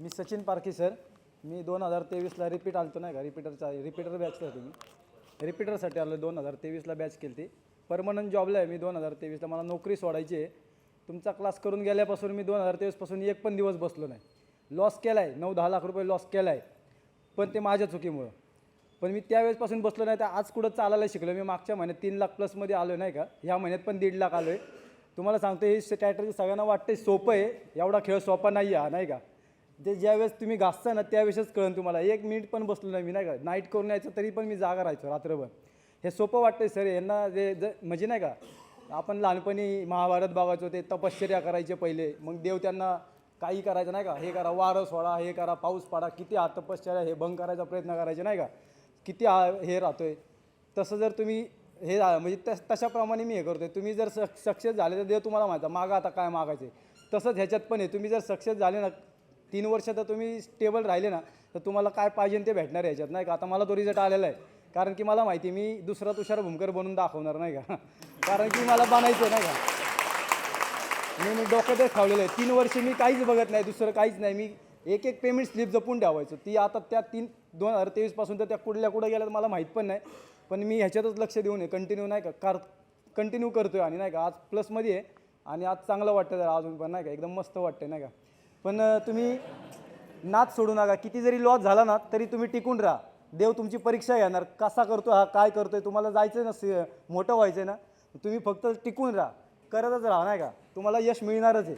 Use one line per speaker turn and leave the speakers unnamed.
मी सचिन पारखी sir मी दोन हजार तेवीसला रिपीट आलतो नाही का? रिपीटरचा रिपीटर बॅच होतो मी. रिपीटरसाठी आलो दोन हजार तेवीसला बॅच केली ती परमनंट जॉबला आहे मी दोन हजार तेवीसला. मला नोकरी सोडायची आहे. तुमचा क्लास करून गेल्यापासून मी दोन हजार तेवीसपासून एक पण दिवस बसलो नाही. लॉस केला आहे नऊ दहा लाख रुपये लॉस केला आहे पण ते माझ्या चुकीमुळं. पण मी त्यावेळेसपासून बसलो नाही. तर आज कुठं चालायला शिकलो मी मागच्या महिन्यात तीन लाख प्लसमध्ये आलो नाही का? ह्या महिन्यात पण दीड लाख आलो आहे तुम्हाला सांगतो ही स्ट्रॅटर्जी सगळ्यांना वाटते सोपं आहे. एवढा खेळ सोपा नाही आहे नाही का? जे ज्यावेळेस तुम्ही घासता ना त्यावेळेसच कळन तुम्हाला. एक मिनिट पण बसलो नाही मी नाही का? नाईट करून यायचं तरी पण मी जागा राहायचो रात्रभर. हे सोपं वाटतंय सर यांना जे ज म्हणजे नाही का आपण लहानपणी महाभारत बघायचो ते तपश्चर्या करायचे पहिले. मग देव त्यांना काही करायचं नाही का? हे करा वारं सोडा हे करा पाऊस पाडा किती हा तपश्चर्या हे भंग करायचा प्रयत्न करायचे नाही का? किती हा हे राहतो आहे तसं जर तुम्ही हे म्हणजे तस तशाप्रमाणे मी हे करतो आहे तुम्ही जर सक्सेस झाले तर देव तुम्हाला माहिती मागा आता काय मागायचे तसंच ह्याच्यात पण आहे. तुम्ही जर सक्सेस झाले ना तीन वर्ष तर तुम्ही स्टेबल राहिले ना तर तुम्हाला काय पाहिजे ते भेटणार आहे ह्याच्यात नाही का? आता मला तो रिझल्ट आलेला आहे. कारण की मला माहिती आहे, मी दुसरा तुषार भूमकर बनून दाखवणार नाही का? कारण की मला बनायचं आहे नाही का? मी मी डोक्यातच ठेवलेलं आहे. तीन वर्ष मी काहीच बघत नाही दुसरं काहीच नाही. मी एक एक पेमेंट स्लिप जपून ठेवायचो. ती आता त्या तीन दोन हजार तेवीसपासून तर त्या कुठल्या कुठं गेल्या मला माहीत पण नाही. पण मी ह्याच्यातच लक्ष देऊन आहे. कंटिन्यू नाही का? कार कंटिन्यू करतो आहे आणि नाही का? आज प्लसमध्ये आहे आणि आज चांगलं वाटतं जरा अजून पण नाही का? एकदम मस्त वाटतं नाही का? पण तुम्ही नाच सोडू नका. किती जरी लॉस झाला ना तरी तुम्ही टिकून राहा. देव तुमची परीक्षा घेणार. कसा करतो हा काय करतोय तुम्हाला जायचं ना मोठं व्हायचं ना तुम्ही फक्त टिकून राहा. करतच राहा नाही का? तुम्हाला यश मिळणारच आहे.